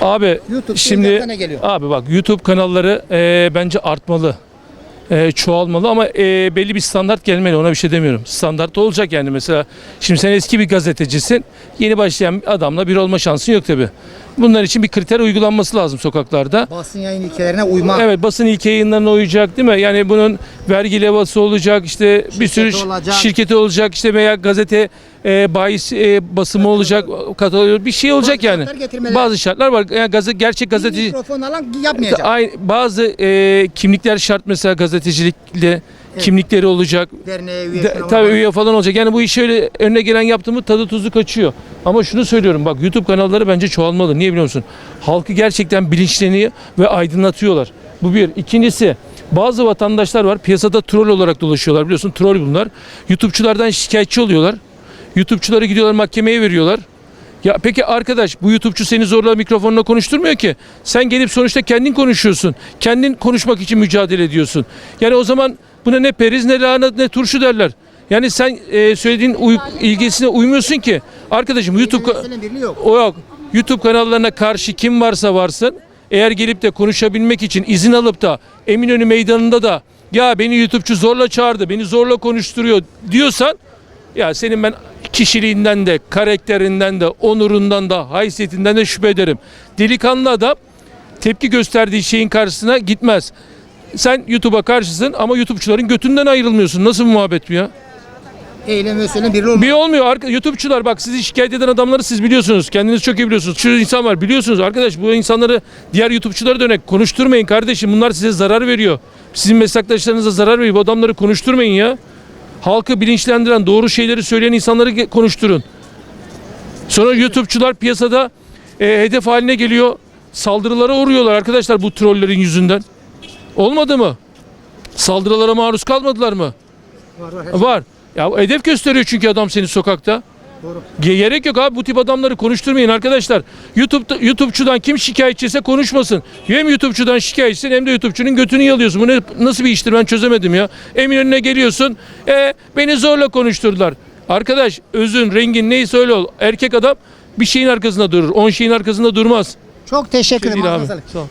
Abi YouTube şimdi geliyor? abi bak YouTube kanalları e, bence artmalı. E, çoğalmalı ama e, belli bir standart gelmeli ona bir şey demiyorum. Standart olacak yani mesela şimdi sen eski bir gazetecisin yeni başlayan bir adamla bir olma şansın yok tabi. Bunlar için bir kriter uygulanması lazım sokaklarda. Basın yayın ilkelerine uymak. Evet basın ilke yayınlarına uyacak değil mi? Yani bunun vergi levhası olacak işte bir sürü olacak. şirketi olacak işte veya gazete e, bahis e, basımı olacak katalog bir şey olacak yani. şartlar. Bazı şartlar var. Yani gazete gerçek gazeteci mikrofon alan yapmayacak. Ay, bazı e, kimlikler şart mesela gazetecilikle kimlikleri olacak. Derneğe üye De, falan tabii üye falan olacak. Yani bu iş öyle önüne gelen yaptığımı tadı tuzu kaçıyor. Ama şunu söylüyorum bak YouTube kanalları bence çoğalmalı. Niye biliyor musun? Halkı gerçekten bilinçleniyor ve aydınlatıyorlar. Bu bir. İkincisi bazı vatandaşlar var piyasada troll olarak dolaşıyorlar biliyorsun troll bunlar. YouTube'çulardan şikayetçi oluyorlar. YouTube'çuları gidiyorlar mahkemeye veriyorlar. Ya peki arkadaş bu YouTube'cu seni zorla mikrofonla konuşturmuyor ki. Sen gelip sonuçta kendin konuşuyorsun. Kendin konuşmak için mücadele ediyorsun. Yani o zaman buna ne periz ne lahana ne turşu derler. Yani sen e, söylediğin uy- ilgisine uymuyorsun ki. Arkadaşım YouTube o yok. YouTube kanallarına karşı kim varsa varsın eğer gelip de konuşabilmek için izin alıp da Eminönü meydanında da ya beni YouTube'cu zorla çağırdı, beni zorla konuşturuyor diyorsan ya senin ben kişiliğinden de, karakterinden de, onurundan da, haysiyetinden de şüphe ederim. Delikanlı adam tepki gösterdiği şeyin karşısına gitmez. Sen YouTube'a karşısın ama YouTube'çuların götünden ayrılmıyorsun. Nasıl bir muhabbet bu ya? Eylem ve söylem olmak. Bir olmuyor. Arka, YouTube'çular bak sizi şikayet eden adamları siz biliyorsunuz. Kendiniz çok iyi biliyorsunuz. Şu insan var biliyorsunuz. Arkadaş bu insanları diğer YouTube'çulara dönek konuşturmayın kardeşim. Bunlar size zarar veriyor. Sizin meslektaşlarınıza zarar veriyor. Bu adamları konuşturmayın ya. Halkı bilinçlendiren, doğru şeyleri söyleyen insanları konuşturun. Sonra YouTube'çular piyasada e, hedef haline geliyor. Saldırılara uğruyorlar arkadaşlar bu trollerin yüzünden. Olmadı mı? Saldırılara maruz kalmadılar mı? Var. Var. Ya hedef gösteriyor çünkü adam seni sokakta. Doğru. Ge- Gerek yok abi bu tip adamları konuşturmayın arkadaşlar. YouTube'da YouTube'çudan kim şikayetçiyse konuşmasın. Hem YouTube'çudan şikayetçisin hem de YouTube'çunun götünü yalıyorsun. Bu ne, nasıl bir iştir ben çözemedim ya. Eminönü'ne geliyorsun. E, beni zorla konuşturdular. Arkadaş özün rengin neyse öyle ol. Erkek adam bir şeyin arkasında durur. On şeyin arkasında durmaz. Çok teşekkür Şey ederim. abi. sağlık. Sağ ol.